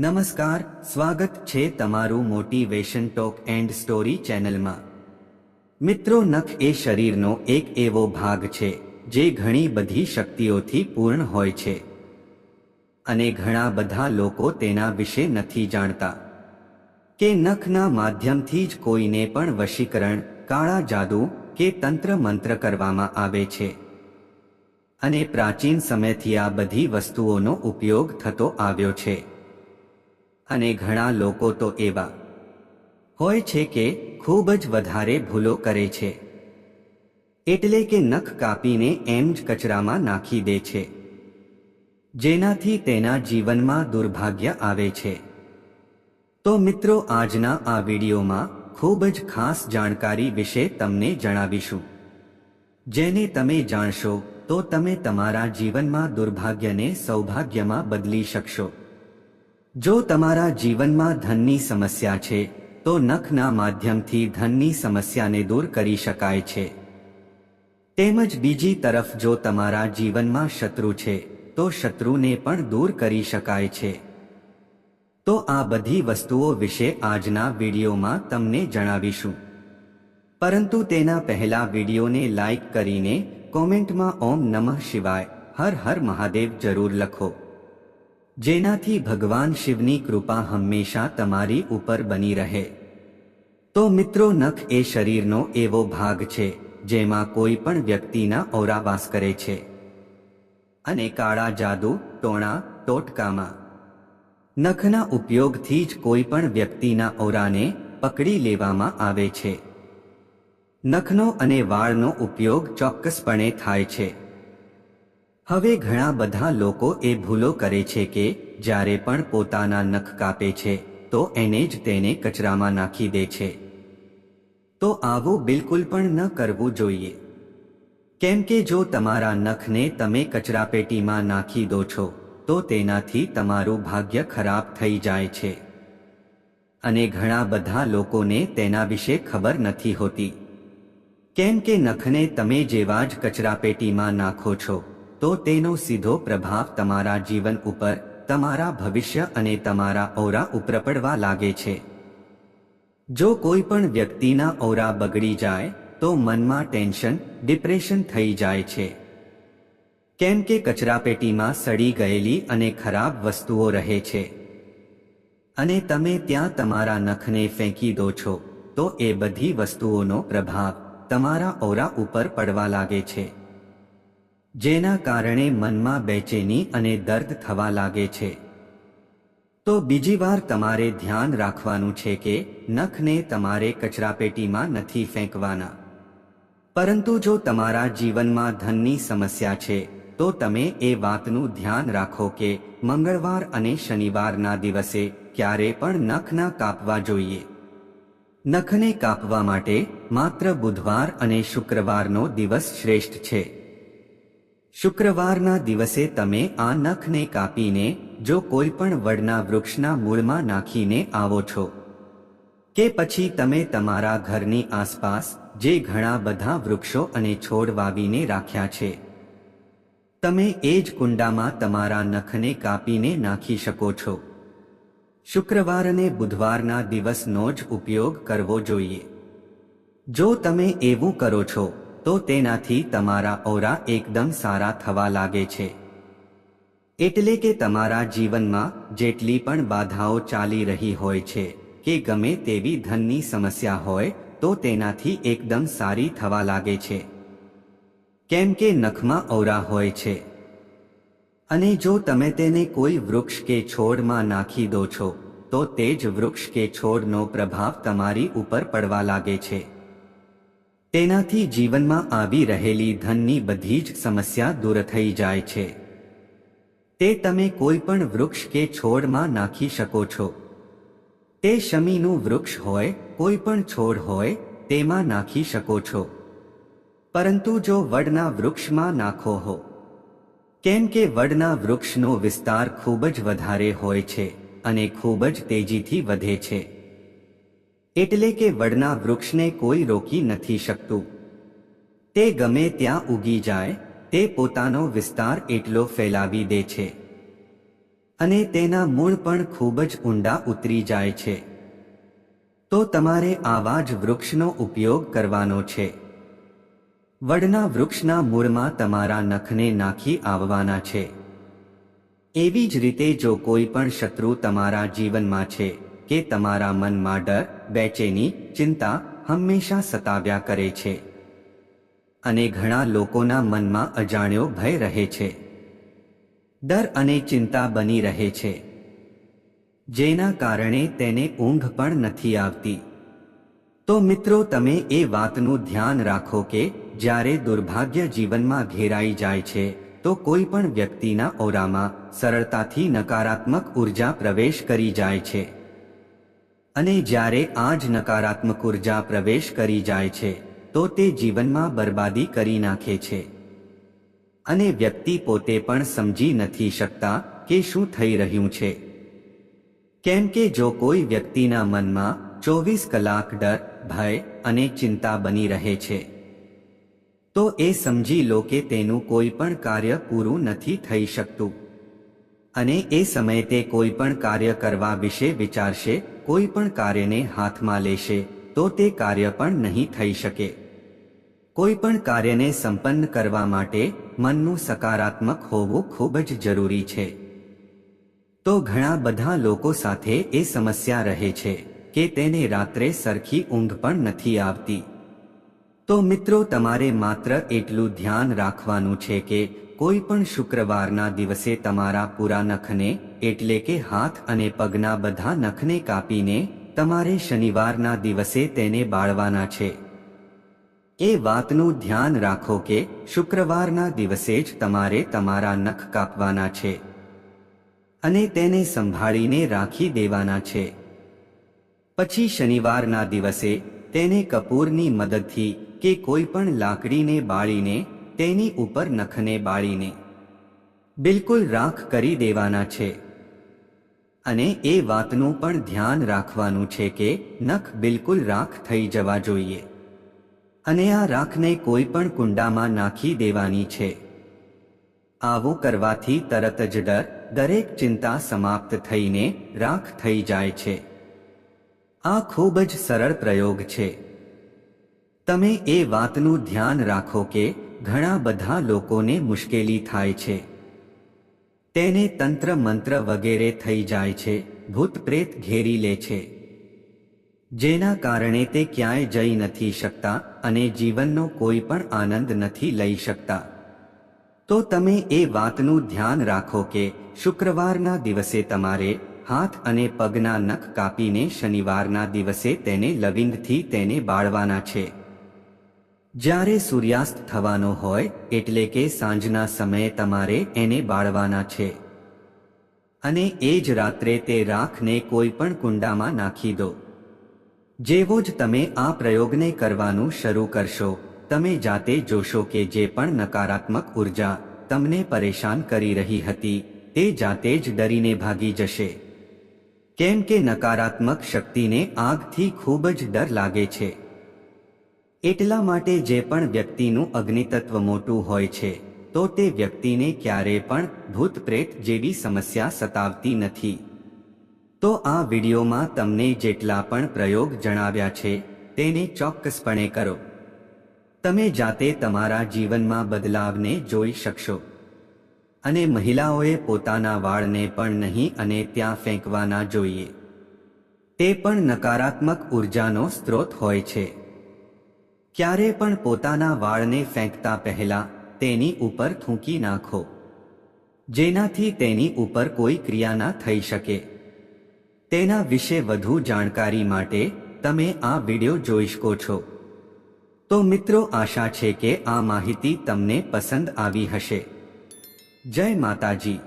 નમસ્કાર, સ્વાગત છે તમારું મોટિવેશન ટોક એન્ડ સ્ટોરી ચેનલમાં. મિત્રો, નખ એ શરીરનો એક એવો ભાગ છે, જે ઘણી બધી શક્તિઓથી પૂર્ણ હોય છે. અને ઘણા બધા લોકો તેના વિશે નથી જાણતા. કે નખના માધ્યમથી જ કોઈને પણ વશીકરણ, કાળા જાદુ કે તંત્ર મંત્ર કરવામાં આવે છે. અને પ્રાચીન સમયથી આ બધી વસ્તુઓનો ઉપયોગ થતો આવ્યો છે. અને ઘણા લોકો તો એવા હોય છે કે ખૂબ જ વધારે ભૂલો કરે છે. એટલે કે નખ કાપીને એમ જ કચરામાં નાખી દે છે. જેનાથી તેના જીવનમાં દુર્ભાગ્ય આવે છે. તો મિત્રો, આજના આ વિડીયોમાં ખૂબ જ ખાસ જાણકારી વિશે તમને જણાવીશું. જેને તમે જાણશો, તો તમે તમારા જીવનમાં દુર્ભાગ્યને સૌભાગ્યમાં બદલી શકશો. જો તમારા જીવનમાં ધનની સમસ્યા છે, તો નખના માધ્યમથી ધનની સમસ્યાને દૂર કરી શકાય છે. તેમજ બીજી તરફ જો તમારા જીવનમાં શત્રુ છે, તો શત્રુને પણ દૂર કરી શકાય છે. તો આ બધી વસ્તુઓ વિશે આજના વિડીયોમાં તમને જણાવીશું. પરંતુ તેના પહેલા વિડીયોને લાઈક કરીને કોમેન્ટમાં ઓમ નમઃ શિવાય, હર હર મહાદેવ જરૂર લખો. જેનાથી ભગવાન શિવની કૃપા હંમેશા તમારી ઉપર બની રહે. તો મિત્રો નખ એ શરીરનો એવો ભાગ છે, જેમાં કોઈ પણ વ્યક્તિના ઓરા વાસ કરે છે. અને કાળા જાદુ, ટોણા, ટોટકામાં. નખના ઉપયોગથી જ કોઈ પણ વ્યક્તિના ઓરાને પકડી લેવામાં આવે છે. નખનો અને વાળનો ઉપયોગ ચોક્કસપણે થાય છે. હવે ઘણા બધા લોકો એ ભૂલો કરે છે કે જ્યારે પણ પોતાના નખ કાપે છે, તો એને જ તેને કચરામાં નાખી દે છે. તો આવું બિલકુલ પણ ન કરવું જોઈએ. કેમ કે જો તમારા નખને તમે કચરાપેટીમાં નાખી દો છો, તો તેનાથી તમારું ભાગ્ય ખરાબ થઈ જાય છે. અને ઘણા બધા લોકોને તેના વિશે ખબર નથી હોતી. કેમ કે નખને તમે જેવા જ કચરાપેટીમાં નાખો છો તો તેનો સીધો પ્રભાવ તમારા જીવન ઉપર, તમારા ભવિષ્ય અને તમારા ઓરા ઉપર પડવા લાગે છે. જો કોઈ પણ વ્યક્તિના ઓરા બગડી જાય, તો મનમાં ટેન્શન, ડિપ્રેશન થઈ જાય છે. કેમ કે કચરાપેટીમાં સડી ગયેલી અને ખરાબ વસ્તુઓ રહે છે. અને તમે ત્યાં તમારા નખને ફેંકી દો છો, તો એ બધી વસ્તુઓનો પ્રભાવ તમારા ઓરા ઉપર પડવા લાગે છે. જેના કારણે મનમાં બેચેની અને દર્દ થવા લાગે છે. તો બીજી વાર તમારે ધ્યાન રાખવાનું છે કે નખને તમારે કચરાપેટીમાં નથી ફેંકવાના. પરંતુ જો તમારા જીવનમાં ધનની સમસ્યા છે, તો તમે એ વાતનું ધ્યાન રાખો કે મંગળવાર અને શનિવારના દિવસે ક્યારે પણ નખના કાપવા જોઈએ. નખને કાપવા માટે માત્ર બુધવાર અને શુક્રવારનો દિવસ શ્રેષ્ઠ છે. શુક્રવારના દિવસે તમે આ નખને કાપીને, જો કોઈ પણ વડના વૃક્ષના મૂળમાં નાખીને આવો છો. કે પછી તમે તમારા ઘરની આસપાસ, જે ઘણા બધા વૃક્ષો અને છોડ વાવીને રાખ્યા છે. તમે એ જ કુંડામાં તમારા નખને કાપીને નાખી શકો છો. શુક્રવાર અને બુધવારના દિવસનો જ ઉપયોગ કરવો જોઈએ. જો તમે એવું કરો છો તો તેનાથી તમારા ઓરા એકદમ સારા થવા લાગે છે. એટલે કે તમારા જીવનમાં જેટલી પણ બાધાઓ ચાલી રહી હોય છે, કે ગમે તેવી ધનની સમસ્યા હોય, તો તેનાથી એકદમ સારી થવા લાગે છે. કેમ કે નખમાં ઓરા હોય છે. અને જો તમે તેને કોઈ વૃક્ષ કે છોડમાં નાખી દો છો, તો તે જ વૃક્ષ કે છોડનો પ્રભાવ તમારી ઉપર પડવા લાગે છે. તેનાથી જીવનમાં આવી રહેલી ધનની બધી જ સમસ્યા દૂર થઈ જાય છે. તે તમે કોઈ પણ વૃક્ષ કે છોડમાં નાખી શકો છો. તે શમીનું વૃક્ષ હોય, કોઈ પણ છોડ હોય, તેમાં નાખી શકો છો. પરંતુ જો વડના વૃક્ષમાં નાખો હો. કેમ કે વડના વૃક્ષનો વિસ્તાર ખૂબ જ વધારે હોય છે અને ખૂબ જ તેજીથી વધે છે. એટલે કે વડના વૃક્ષને કોઈ રોકી નથી શકતું. તે ગમે ત્યાં ઉગી જાય, તે પોતાનો વિસ્તાર એટલો ફેલાવી દે છે. અને તેના મૂળ પણ ખૂબ જ ઊંડા ઉતરી જાય છે. તો તમારે આવા જ વૃક્ષનો ઉપયોગ કરવાનો છે. વડના વૃક્ષના મૂળમાં તમારા નખને નાખી આવવાના છે. એવી જ રીતે જો કોઈ પણ શત્રુ તમારા જીવનમાં છે કે તમારા મનમાં ડર, બેચેની ચિંતા હંમેશા સતાવ્યા કરે છે. અને ઘણા લોકોના મનમાં અજાણ્યો ભય રહે છે. ડર અને ચિંતા બની રહે છે. જેના કારણે તેને ઊંઘ પણ નથી આવતી. તો મિત્રો, તમે એ વાતનું ધ્યાન રાખો કે જ્યારે દુર્ભાગ્ય જીવનમાં ઘેરાઈ જાય છે, તો કોઈ પણ વ્યક્તિના ઓરામાં સરળતાથી નકારાત્મક ઊર્જા પ્રવેશ કરી જાય છે. અને જ્યારે આ જ નકારાત્મક ઊર્જા પ્રવેશ કરી જાય છે, તો તે જીવનમાં બરબાદી કરી નાખે છે. અને વ્યક્તિ પોતે પણ સમજી નથી શકતા કે શું થઈ રહ્યું છે. કેમ કે જો કોઈ વ્યક્તિના મનમાં ચોવીસ કલાક ડર, ભય અને ચિંતા બની રહે છે, તો એ સમજી લો કે તેનું કોઈ પણ કાર્ય પૂરું નથી થઈ શકતું. અને એ સમયે તે કોઈ પણ કાર્ય કરવા વિશે વિચારશે કોઈ પણ કાર્યને હાથમાં લેશે, તો તે કાર્ય પણ નહીં થઈ શકે. કોઈ પણ કાર્યને સંપન્ન કરવા માટે મનનું સકારાત્મક હોવું ખૂબ જ જરૂરી છે. તો ઘણા બધા લોકો સાથે એ સમસ્યા રહે છે કે તેને રાત્રે સરખી ઊંઘ પણ નથી આવતી. તો મિત્રો, તમારે માત્ર એટલું ધ્યાન રાખવાનું છે કે કોઈ પણ શુક્રવારના દિવસે તમારા પૂરા નખને એટલે કે હાથ અને પગના બધા નખને કાપીને તમારે શનિવારના દિવસે તેને બાળવાના છે. એ વાતનું ધ્યાન રાખો કે શુક્રવારના દિવસે જ તમારે તમારા નખ કાપવાના છે અને તેને સંભાળીને રાખી દેવાના છે. પછી શનિવારના દિવસે તેને કપૂરની મદદથી કે કોઈ પણ લાકડીને બાળીને તેની ઉપર નખને બાળીને બિલકુલ રાખ કરી દેવાના છે. અને એ વાતનું પણ ધ્યાન રાખવાનું છે કે નખ બિલકુલ રાખ થઈ જવા જોઈએ. અને આ રાખને કોઈ પણ કુંડામાં નાખી દેવાની છે. આવું કરવાથી તરત જ ડર, દરેક ચિંતા સમાપ્ત થઈને રાખ થઈ જાય છે. આ ખૂબ જ સરળ પ્રયોગ છે. તમે એ વાતનું ધ્યાન રાખો કે ઘણા બધા લોકોને મુશ્કેલી થાય છે. તેને તંત્ર મંત્ર વગેરે થઈ જાય છે, ભૂત પ્રેત ઘેરી લે છે. જેના કારણે તે ક્યાંય જઈ નથી શકતા અને જીવનનો કોઈ પણ આનંદ નથી લઈ શકતા. તો તમે એ વાતનું ધ્યાન રાખો કે શુક્રવારના દિવસે તમારે હાથ અને પગના નખ કાપીને શનિવારના દિવસે તેને લવિંગથી તેને બાળવાના છે. જ્યારે સૂર્યાસ્ત થવાનો હોય એટલે કે સાંજના સમયે તમારે એને બાળવાના છે. અને એ જ રાત્રે તે રાખને કોઈ પણ કુંડામાં નાખી દો. જેવો જ તમે આ પ્રયોગને કરવાનું શરૂ કરશો, તમે જાતે જોશો કે જે પણ નકારાત્મક ઊર્જા તમને પરેશાન કરી રહી હતી, તે જાતે જ ડરીને ભાગી જશે. કેમ કે નકારાત્મક શક્તિને આગથી ખૂબ જ ડર લાગે છે. એટલા માટે જે પણ વ્યક્તિનું અગ્નિતત્વ મોટું હોય છે, તો તે વ્યક્તિને ક્યારે પણ ભૂત પ્રેત જેવી સમસ્યા સતાવતી નથી. તો આ વિડીયોમાં તમને જેટલા પણ પ્રયોગ જણાવ્યા છે, તેને ચોક્કસપણે કરો. તમે જાતે તમારા જીવનમાં બદલાવને જોઈ શકશો. અને મહિલાઓએ પોતાના વાળને પણ નહીં અને ત્યાં ફેંકવાના જોઈએ. તે પણ નકારાત્મક ઉર્જાનો સ્ત્રોત હોય છે. ક્યારે પણ પોતાના વાળને ફેંકતા પહેલા તેની ઉપર થૂંકી નાખો. જેનાથી તેની ઉપર કોઈ ક્રિયા ના થઈ શકે. તેના વિશે વધુ જાણકારી માટે તમે આ વિડિયો જોઈ શકો છો. તો મિત્રો આશા છે કે આ માહિતી તમને પસંદ આવી હશે. જય માતાજી.